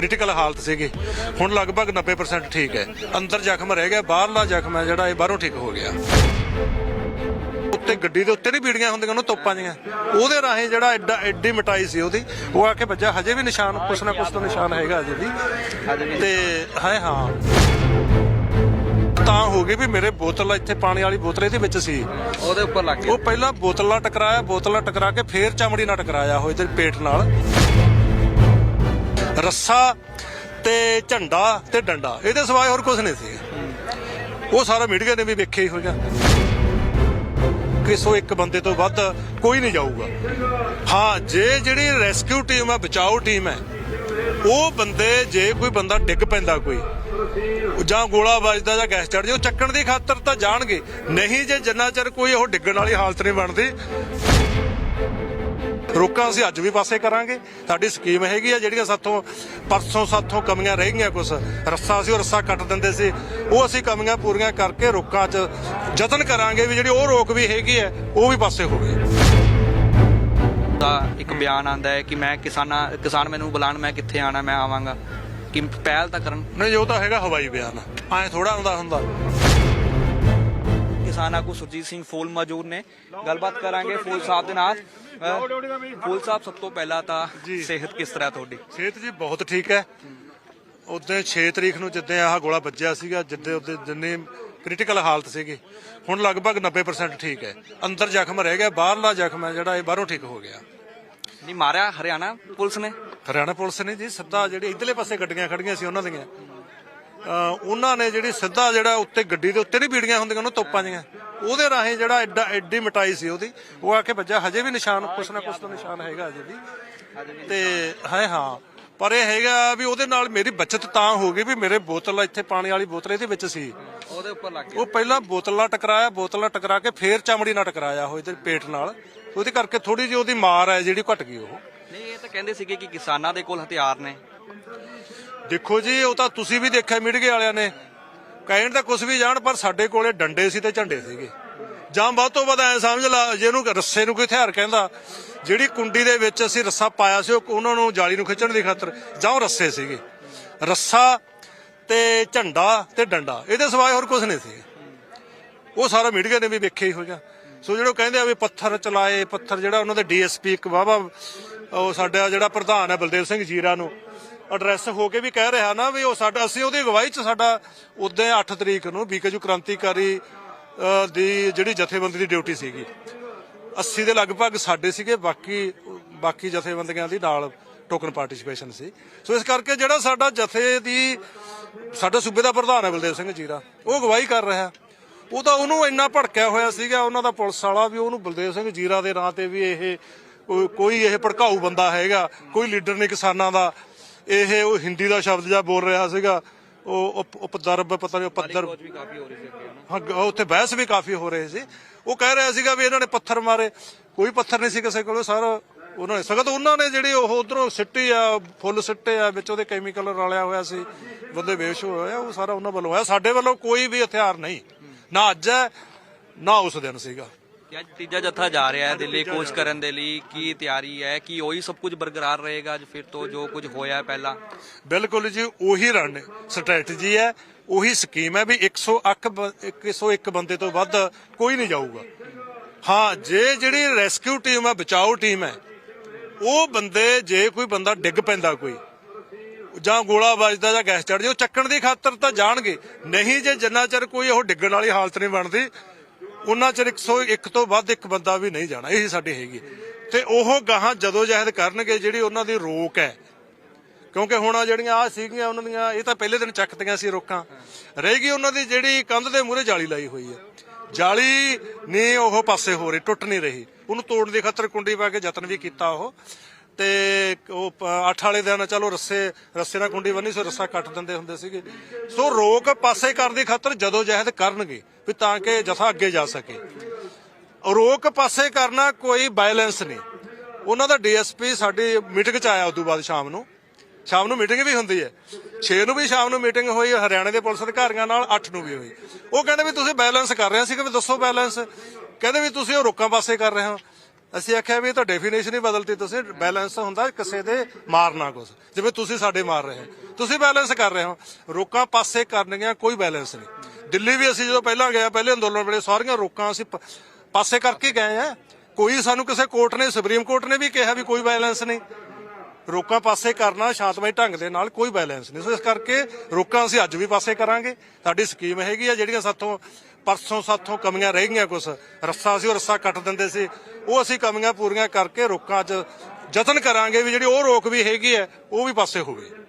Critical ਹਾਲਤ ਸੀਗੀ। ਹੁਣ ਲਗਭਗ 90% ਠੀਕ ਹੈ। ਅੰਦਰ ਜ਼ਖਮ ਰਹਿ ਗਿਆ ਬਾਹਰਲਾ ਜ਼ਖਮ ਹੈ ਜਿਹੜਾ ਇਹ ਬਾਹਰੋਂ ਠੀਕ ਹੋ ਗਿਆ। ਉੱਤੇ ਗੱਡੀ ਦੇ ਉੱਤੇ ਨਹੀਂ ਬੀੜੀਆਂ ਹੁੰਦੀਆਂ ਉਹਨੂੰ ਤੋਪਾਂ ਦੀਆਂ ਉਹਦੇ ਰਾਹੀਂ ਜਿਹੜਾ ਐਡਾ ਐਡੀ ਮਟਾਈ ਸੀ ਉਹਦੀ ਉਹ ਆ ਕੇ ਵੱਜਾ ਹਜੇ ਵੀ ਨਿਸ਼ਾਨ ਕੁਛ ਨਾ ਕੁਛ ਤਾਂ ਨਿਸ਼ਾਨ ਹੈਗਾ ਅਜੇ ਵੀ। ਤੇ ਹੈ ਹਾਂ। ਤਾਂ ਹੋ ਗਈ ਵੀ ਮੇਰੇ ਬੋਤਲ ਇੱਥੇ ਪਾਣੀ ਵਾਲੀ ਬੋਤਲ ਇਹਦੇ ਵਿੱਚ ਸੀ। ਉਹਦੇ ਉੱਪਰ ਲੱਗ ਗਿਆ। ਉਹ ਪਹਿਲਾਂ ਬੋਤਲਾਂ ਟਕਰਾਇਆ ਬੋਤਲਾਂ ਟਕਰਾ ਕੇ ਫੇਰ ਚਮੜੀ ਨਾਲ ਟਕਰਾਇਆ ਹੋਏ ਤੇ ਪੇਟ ਨਾਲ। ਰੱਸਾ ਤੇ ਝੰਡਾ ਤੇ ਡੰਡਾ, ਇਹਦੇ ਸਿਵਾਏ ਹੋਰ ਕੁਝ ਨਹੀਂ ਸੀ। ਉਹ ਸਾਰਾ ਮੀਡੀਆ ਨੇ ਵੀ ਵੇਖਿਆ ਹੀ ਹੋਗਾ ਕਿ ਸੋ ਇੱਕ ਬੰਦੇ ਤੋਂ ਵੱਧ ਕੋਈ ਨਹੀਂ ਜਾਊਗਾ। ਹਾਂ, ਜੇ ਜਿਹੜੀ ਰੈਸਕਿਊ ਟੀਮ ਹੈ ਬਚਾਓ ਟੀਮ ਹੈ, ਉਹ ਬੰਦੇ, ਜੇ ਕੋਈ ਬੰਦਾ ਡਿੱਗ ਪੈਂਦਾ ਕੋਈ, ਜਾਂ ਗੋਲਾ ਵੱਜਦਾ ਜਾਂ ਗੈਸ ਚੜ ਜੇ, ਉਹ ਚੱਕਣ ਦੀ ਖਾਤਰ ਤਾਂ ਜਾਣਗੇ। ਨਹੀਂ ਜੇ ਜਿੰਨਾ ਚਿਰ ਕੋਈ ਉਹ ਡਿੱਗਣ ਵਾਲੀ ਹਾਲਤ ਨਹੀਂ ਬਣਦੀ ਰੋਕਾਂ ਅਸੀਂ ਅੱਜ ਵੀ ਪਾਸੇ ਕਰਾਂਗੇ। ਸਾਡੀ ਸਕੀਮ ਹੈਗੀ ਆ ਜਿਹੜੀਆਂ ਸਾਥੋਂ ਪਰਸੋਂ ਸਾਥੋਂ ਕਮੀਆਂ ਰਹਿ ਗਈਆਂ ਕੁਝ ਰੱਸਾ ਸੀ ਉਹ ਰੱਸਾ ਕੱਟ ਦਿੰਦੇ ਸੀ। ਉਹ ਅਸੀਂ ਕਮੀਆਂ ਪੂਰੀਆਂ ਕਰਕੇ ਰੋਕਾਂ 'ਚ ਯਤਨ ਕਰਾਂਗੇ ਵੀ ਜਿਹੜੀ ਉਹ ਰੋਕ ਵੀ ਹੈਗੀ ਹੈ ਉਹ ਵੀ ਪਾਸੇ ਹੋਵੇ ਦਾ ਇੱਕ ਬਿਆਨ ਆਂਦਾ ਹੈ ਕਿ ਮੈਂ ਕਿਸਾਨਾਂ ਕਿਸਾਨ ਮੈਨੂੰ ਬੁਲਾਣ ਮੈਂ ਕਿੱਥੇ ਆਣਾ ਮੈਂ ਆਵਾਂਗਾ। ਕਿ ਪਹਿਲ ਤਾਂ ਕਰਨ। ਨਹੀਂ ਉਹ ਤਾਂ ਹੈਗਾ ਹਵਾਈ ਬਿਆਨ। ਐ ਥੋੜਾ ਹੁੰਦਾ ਹੁੰਦਾ। ਕਿਸਾਨ ਆਗੂ ਸੁਰਜੀਤ ਸਿੰਘ ਫੂਲ ਮੌਜੂਦ ਨੇ। ਗੱਲਬਾਤ ਕਰਾਂਗੇ ਫੂਲ ਸਾਹਿਬ ਦੇ ਨਾਲ। ਫੂਲ ਸਾਹਿਬ ਸਭ ਤੋਂ ਪਹਿਲਾਂ ਤਾਂ। ਸਿਹਤ ਕਿਸ ਤਰ੍ਹਾਂ ਤੁਹਾਡੀ? ਸਿਹਤ ਜੀ ਬਹੁਤ ਠੀਕ ਹੈ। ਉਦੋਂ 6 ਤਰੀਕ ਨੂੰ ਜਿੱਦਾਂ ਆਹ ਗੋਲਾ ਵੱਜਿਆ ਸੀਗਾ ਜਿੱਦੇ ਉਹਦੇ ਜਿੰਨੀ ਕ੍ਰਿਟੀਕਲ ਹਾਲਤ ਸੀਗੀ ਹੁਣ ਲਗਭਗ 90% ਠੀਕ ਹੈ। ਅੰਦਰ ਜ਼ਖਮ ਰਹਿ ਗਿਆ ਬਾਹਰਲਾ ਜ਼ਖਮ ਹੈ ਜਿਹੜਾ ਇਹ ਬਾਹਰੋਂ ਠੀਕ ਹੋ ਗਿਆ। ਨਹੀਂ ਮਾਰਿਆ ਹਰਿਆਣਾ ਪੁਲਿਸ ਨੇ? ਹਰਿਆਣਾ ਪੁਲਿਸ ਨੇ ਜੀ ਸਿੱਧਾ ਜਿਹੜੀ ਇਧਰਲੇ ਪਾਸੇ ਗੱਡੀਆਂ ਖੜੀਆਂ ਸੀ ਉਹਨਾਂ ਦੀਆਂ। ਉਹਨਾਂ ਨੇ ਜਿਹੜੀ ਸਿੱਧਾ ਜਿਹੜਾ ਉੱਤੇ ਗੱਡੀ ਦੇ ਉੱਤੇ ਨਹੀਂ ਬੀੜੀਆਂ ਹੁੰਦੀਆਂ ਉਹਨੂੰ ਤੋਪਾਂ ਦੀਆਂ ਉਹਦੇ ਰਾਹੀਂ ਜਿਹੜਾ ਐਡਾ ਐਡੀ ਮਟਾਈ ਸੀ ਉਹਦੀ। ਉਹ ਆ ਕੇ ਵੱਜਾ ਹਜੇ ਵੀ ਨਿਸ਼ਾਨ ਕੁਛ ਨਾ ਕੁਛ ਤਾਂ ਨਿਸ਼ਾਨ ਹੈਗਾ ਅਜੇ ਵੀ। ਤੇ ਹੈ ਹਾਂ। ਪਰ ਇਹ ਹੈਗਾ ਵੀ ਉਹਦੇ ਨਾਲ ਮੇਰੀ ਬਚਤ ਤਾਂ ਹੋ ਗਈ ਵੀ ਮੇਰੇ ਬੋਤਲ ਇੱਥੇ ਪਾਣੀ ਵਾਲੀ ਬੋਤਲ ਇਹਦੇ ਵਿੱਚ ਸੀ। ਉਹਦੇ ਉੱਪਰ ਲੱਗ ਗਿਆ। ਉਹ ਪਹਿਲਾਂ ਬੋਤਲਾਂ ਟਕਰਾਇਆ ਬੋਤਲਾਂ ਟਕਰਾ ਕੇ ਫੇਰ ਚਮੜੀ ਨਾਲ ਟਕਰਾਇਆ ਹੋਏ ਤੇ ਪੇਟ ਨਾਲ। ਉਹਦੇ ਕਰਕੇ ਥੋੜੀ ਜਿਹੀ ਉਹਦੀ ਮਾਰ ਹੈ ਜਿਹੜੀ ਘਟ ਗਈ ਉਹ। ਨਹੀਂ ਇਹ ਤਾਂ ਕਹਿੰਦੇ ਸੀਗੇ ਕਿ ਕਿਸਾਨਾਂ ਦੇ ਕੋਲ ਹਥਿਆਰ ਨੇ। ਦੇਖੋ ਜੀ, ਉਹ ਤਾਂ ਤੁਸੀਂ ਵੀ ਦੇਖਿਆ ਮੀਡੀਆ ਵਾਲਿਆਂ ਨੇ। ਕਹਿਣ ਤਾਂ ਕੁਝ ਵੀ ਜਾਣ, ਪਰ ਸਾਡੇ ਕੋਲੇ ਡੰਡੇ ਸੀ ਤੇ ਝੰਡੇ ਸੀਗੇ। ਜਾਂ ਵੱਧ ਤੋਂ ਵੱਧ ਐ ਸਮਝ ਲਾ ਜੇ ਰੱਸੇ ਨੂੰ ਕੋਈ ਹਥਿਆਰ ਕਹਿੰਦਾ, ਜਿਹੜੀ ਕੁੰਡੀ ਦੇ ਵਿੱਚ ਅਸੀਂ ਰੱਸਾ ਪਾਇਆ ਸੀ, ਉਹ ਉਹਨਾਂ ਨੂੰ ਜਾਲੀ ਨੂੰ ਖਿੱਚਣ ਦੀ ਖਾਤਰ, ਜਾਂ ਉਹ ਰੱਸੇ ਸੀਗੇ। ਰੱਸਾ ਤੇ ਝੰਡਾ ਤੇ ਡੰਡਾ, ਇਹਦੇ ਸਿਵਾਏ ਹੋਰ ਕੁਝ ਨਹੀਂ ਸੀ ਉਹ ਸਾਰਾ ਮੀਡੀਆ ਨੇ ਵੀ ਵੇਖਿਆ ਹੀ ਹੋਗਾ ਸੋ ਜਿਹੜਾ ਕਹਿੰਦੇ ਆ ਵੀ ਪੱਥਰ ਚਲਾਏ, ਪੱਥਰ ਜਿਹੜਾ ਉਹਨਾਂ ਦੇ ਡੀਐਸਪੀ ਇੱਕ ਵਾਵਾ ਉਹ ਸਾਡਾ ਜਿਹੜਾ ਪ੍ਰਧਾਨ ਹੈ ਬਲਦੇਵ ਸਿੰਘ ਜੀਰਾ ਨੂੰ। ਐਡਰੈਸ ਹੋ ਕੇ ਵੀ ਕਹਿ ਰਿਹਾ ਨਾ ਵੀ ਉਹ ਸਾਡਾ ਅਸੀਂ ਉਹਦੀ ਅਗਵਾਈ 'ਚ ਸਾਡਾ ਉਦੋਂ 8 ਤਰੀਕ ਨੂੰ ਬੀਕੇਯੂ ਕ੍ਰਾਂਤੀਕਾਰੀ ਦੀ ਜਿਹੜੀ ਜਥੇਬੰਦੀ ਦੀ ਡਿਊਟੀ ਸੀਗੀ। 80 ਦੇ ਲਗਭਗ ਸਾਡੇ ਸੀਗੇ, ਬਾਕੀ ਬਾਕੀ ਜਥੇਬੰਦੀਆਂ ਦੀ ਨਾਲ ਟੋਕਨ ਪਾਰਟਿਸਿਪੇਸ਼ਨ ਸੀ। ਸੋ ਇਸ ਕਰਕੇ ਜਿਹੜਾ ਸਾਡਾ ਜਥੇ ਦੀ, ਸਾਡਾ ਸੂਬੇ ਦਾ ਪ੍ਰਧਾਨ ਹੈ ਬਲਦੇਵ ਸਿੰਘ ਜੀਰਾ, ਉਹ ਅਗਵਾਈ ਕਰ ਰਿਹਾ। ਉਹ ਤਾਂ ਉਹਨੂੰ ਇੰਨਾ ਭੜਕਿਆ ਹੋਇਆ ਸੀਗਾ, ਉਹਨਾਂ ਦਾ ਪੁਲਿਸ ਵਾਲਾ ਵੀ ਉਹਨੂੰ ਬਲਦੇਵ ਸਿੰਘ ਜੀਰਾ ਦੇ ਨਾਂ ਤੇ ਵੀ ਇਹ ਕੋਈ- ਕੋਈ ਇਹ ਭੜਕਾਊ ਬੰਦਾ ਹੈਗਾ ਕੋਈ ਲੀਡਰ ਨਹੀਂ ਕਿਸਾਨਾਂ ਦਾ। ਇਹ ਉਹ ਹਿੰਦੀ ਦਾ ਸ਼ਬਦ ਜਿਹਾ ਬੋਲ ਰਿਹਾ ਸੀਗਾ ਉਹ ਉਪ- ਉਪਦਰਬ ਪਤਾ ਨਹੀਂ ਉਪਦਰ ਵੀ ਕਾਫੀ ਹੋ ਉੱਥੇ ਬਹਿਸ ਵੀ ਕਾਫੀ ਹੋ ਰਹੇ ਸੀ। ਉਹ ਕਹਿ ਰਿਹਾ ਸੀਗਾ ਵੀ ਇਹਨਾਂ ਨੇ ਪੱਥਰ ਮਾਰੇ। ਕੋਈ ਪੱਥਰ ਨਹੀਂ ਸੀ ਕਿਸੇ ਕੋਲ ਸਾਰਾ ਉਹਨਾਂ ਨੇ ਸਗਤ ਉਹਨਾਂ ਨੇ ਜਿਹੜੀ ਉਹ ਉਧਰੋਂ ਸਿੱਟੀ ਆ ਫੁੱਲ ਸਿੱਟੇ ਆ ਵਿੱਚ ਉਹਦੇ ਕੈਮੀਕਲ ਰਲਿਆ ਹੋਇਆ ਸੀ ਬੰਦੇ ਬੇਹੋਸ਼ ਹੋਏ ਆ ਉਹ ਸਾਰਾ ਉਹਨਾਂ ਵੱਲੋਂ ਹੋਇਆ। ਸਾਡੇ ਵੱਲੋਂ ਕੋਈ ਵੀ ਹਥਿਆਰ ਨਹੀਂ। ਨਾ ਅੱਜ ਹੈ ਨਾ ਉਸ ਦਿਨ ਸੀਗਾ। ਕਿ ਅੱਜ ਤੀਜਾ ਜੱਥਾ ਜਾ ਰਿਹਾ ਹੈ ਦਿੱਲੀ ਕੋਚ ਕਰਨ ਦੇ ਲਈ, ਕੀ ਤਿਆਰੀ ਹੈ, ਕਿ ਉਹੀ ਸਭ ਕੁਝ ਬਰਕਰਾਰ ਰਹੇਗਾ ਅੱਜ ਫਿਰ ਤੋਂ ਜੋ ਕੁਝ ਹੋਇਆ ਪਹਿਲਾਂ? ਬਿਲਕੁਲ ਜੀ, ਉਹੀ ਰਨ ਸਟ੍ਰੈਟਜੀ ਹੈ, ਉਹੀ ਸਕੀਮ ਹੈ ਵੀ 101 101 ਬੰਦੇ ਤੋਂ ਵੱਧ ਕੋਈ ਨਹੀਂ ਜਾਊਗਾ। ਹਾਂ, ਜੇ ਜਿਹੜੀ ਰੈਸਕਿਊ ਟੀਮ ਹੈ, ਬਚਾਓ ਟੀਮ ਹੈ, ਉਹ ਬੰਦੇ, ਜੇ ਕੋਈ ਬੰਦਾ ਡਿੱਗ ਪੈਂਦਾ ਕੋਈ, ਜਾਂ ਗੋਲਾ ਵੱਜਦਾ ਜਾਂ ਗੈਸ ਚੜ ਜੇ ਉਹ ਚੱਕਣ ਦੀ ਖਾਤਰ ਤਾਂ ਜਾਣਗੇ। ਨਹੀਂ ਜੇ ਜਿੰਨਾ ਚਿਰ ਕੋਈ ਉਹ ਡਿੱਗਣ ਵਾਲੀ ਹਾਲਤ ਨਹੀਂ ਬਣਦੀ ਉਹਨਾਂ ਚਿਰ 101 ਤੋਂ ਵੱਧ ਇੱਕ ਬੰਦਾ ਵੀ ਨਹੀਂ ਜਾਣਾ, ਇਹੀ ਸਾਡੀ ਹੈਗੀ ਤੇ ਉਹ ਗਾਹਾਂ ਜਦੋਂ ਜਹਿਦ ਕਰਨਗੇ, ਜਿਹੜੀ ਉਹਨਾਂ ਦੀ ਰੋਕ ਹੈ, ਕਿਉਂਕਿ ਹੁਣ ਆ ਜਿਹੜੀਆਂ ਆ ਸੀਗੀਆਂ ਉਹਨਾਂ ਦੀਆਂ, ਇਹ ਤਾਂ ਪਹਿਲੇ ਦਿਨ ਚੱਕਤੀਆਂ ਸੀ ਰੋਕਾਂ ਰਹਿ ਗਈ ਉਹਨਾਂ ਦੀ ਜਿਹੜੀ ਕੰਧ ਦੇ ਮੂਹਰੇ ਜਾਲੀ ਲਾਈ ਹੋਈ ਹੈ। ਜਾਲੀ ਨਹੀਂ, ਉਹ ਪਾਸੇ ਹੋ ਰਹੀ, ਟੁੱਟ ਨਹੀਂ ਰਹੀ। ਉਹਨੂੰ ਤੋੜਨ ਦੀ ਖਾਤਰ ਕੁੰਡੀ ਪਾ ਕੇ ਯਤਨ ਵੀ ਕੀਤਾ ਉਹ। ਤੇ ਉਹ ਅੱਠ ਵਾਲੇ ਦਿਨ ਚਲੋ ਰੱਸੇ ਰੱਸੇ ਨਾਲ ਕੁੰਡੀ ਬੰਨੀ ਸੋ, ਰੱਸਾ ਕੱਟ ਦਿੰਦੇ ਹੁੰਦੇ ਸੀਗੇ। ਸੋ ਰੋਕ ਪਾਸੇ ਕਰਨ ਦੀ ਖਾਤਰ ਜਦੋਂ ਜਹਿਦ ਕਰਨਗੇ, ਵੀ ਤਾਂ ਕਿ ਜਥਾ ਅੱਗੇ ਜਾ ਸਕੇ। ਰੋਕ ਪਾਸੇ ਕਰਨਾ ਕੋਈ ਬਾਇਲੈਂਸ ਨਹੀਂ। ਉਹਨਾਂ ਦਾ ਡੀਐਸਪੀ ਸਾਡੀ ਮੀਟਿੰਗ ਚ ਆਇਆ ਉਦੋਂ ਬਾਅਦ ਸ਼ਾਮ ਨੂੰ। ਸ਼ਾਮ ਨੂੰ ਮੀਟਿੰਗ ਵੀ ਹੁੰਦੀ ਹੈ। 6 ਨੂੰ ਵੀ ਸ਼ਾਮ ਨੂੰ ਮੀਟਿੰਗ ਹੋਈ, ਹਰਿਆਣੇ ਦੇ ਪੁਲਿਸ ਅਧਿਕਾਰੀਆਂ ਨਾਲ 8 ਨੂੰ ਵੀ ਹੋਈ। ਉਹ ਕਹਿੰਦੇ ਵੀ ਤੁਸੀਂ ਬੈਲੈਂਸ ਕਰ ਰਹੇ ਸੀ ਕਿ ਵੀ ਦੱਸੋ ਬੈਲੈਂਸ ਕਹਿੰਦੇ ਵੀ ਤੁਸੀਂ ਉਹ ਰੋਕਾਂ ਪਾਸੇ ਕਰ ਰਹੇ ਹੋ। ਅਸੀਂ ਆਖਿਆ ਵੀ ਤਾਂ ਡੈਫੀਨੇਸ਼ਨ ਹੀ ਬਦਲਤੀ ਤੁਸੀਂ ਬੈਲੈਂਸ ਹੁੰਦਾ ਕਿਸੇ ਦੇ ਮਾਰਨਾ ਕੁਛ। ਜਿਵੇਂ ਤੁਸੀਂ ਸਾਡੇ ਮਾਰ ਰਹੇ ਹੋ। ਤੁਸੀਂ ਬੈਲੈਂਸ ਕਰ ਰਹੇ ਹੋ। ਰੋਕਾਂ ਪਾਸੇ ਕਰਨੀਆਂ ਕੋਈ ਬੈਲੈਂਸ ਨਹੀਂ। ਦਿੱਲੀ ਵੀ ਅਸੀਂ ਜਦੋਂ ਪਹਿਲਾਂ ਗਏ ਪਹਿਲੇ ਅੰਦੋਲਨ ਵੇਲੇ ਸਾਰੀਆਂ ਰੋਕਾਂ ਅਸੀਂ ਪਾਸੇ ਕਰਕੇ ਗਏ ਆ। ਕੋਈ ਸਾਨੂੰ ਕਿਸੇ ਕੋਰਟ ਨੇ, ਸੁਪਰੀਮ ਕੋਰਟ ਨੇ ਵੀ ਕਿਹਾ ਵੀ ਕੋਈ ਬੈਲੈਂਸ ਨਹੀਂ। ਰੋਕਾਂ ਪਾਸੇ ਕਰਨਾ ਸ਼ਾਂਤਮਈ ਢੰਗ ਦੇ ਨਾਲ ਕੋਈ ਬੈਲੈਂਸ ਨਹੀਂ। ਸੋ ਇਸ ਕਰਕੇ ਰੋਕਾਂ ਅਸੀਂ ਅੱਜ ਵੀ ਪਾਸੇ ਕਰਾਂਗੇ। ਸਾਡੀ ਸਕੀਮ ਹੈਗੀ ਆ, ਜਿਹੜੀਆਂ ਸਾਥੋਂ ਪਰਸੋਂ ਸਾਥੋਂ ਕਮੀਆਂ ਰਹਿ ਗਈਆਂ ਕੁਛ। ਰੱਸਾ ਸੀ, ਉਹ ਰੱਸਾ ਕੱਟ ਦਿੰਦੇ ਸੀ। ਉਹ ਅਸੀਂ ਕਮੀਆਂ ਪੂਰੀਆਂ ਕਰਕੇ ਰੋਕਾਂ 'ਚ ਯਤਨ ਕਰਾਂਗੇ ਵੀ ਜਿਹੜੀ ਉਹ ਰੋਕ ਵੀ ਹੈਗੀ ਹੈ, ਉਹ ਵੀ ਪਾਸੇ ਹੋਵੇ।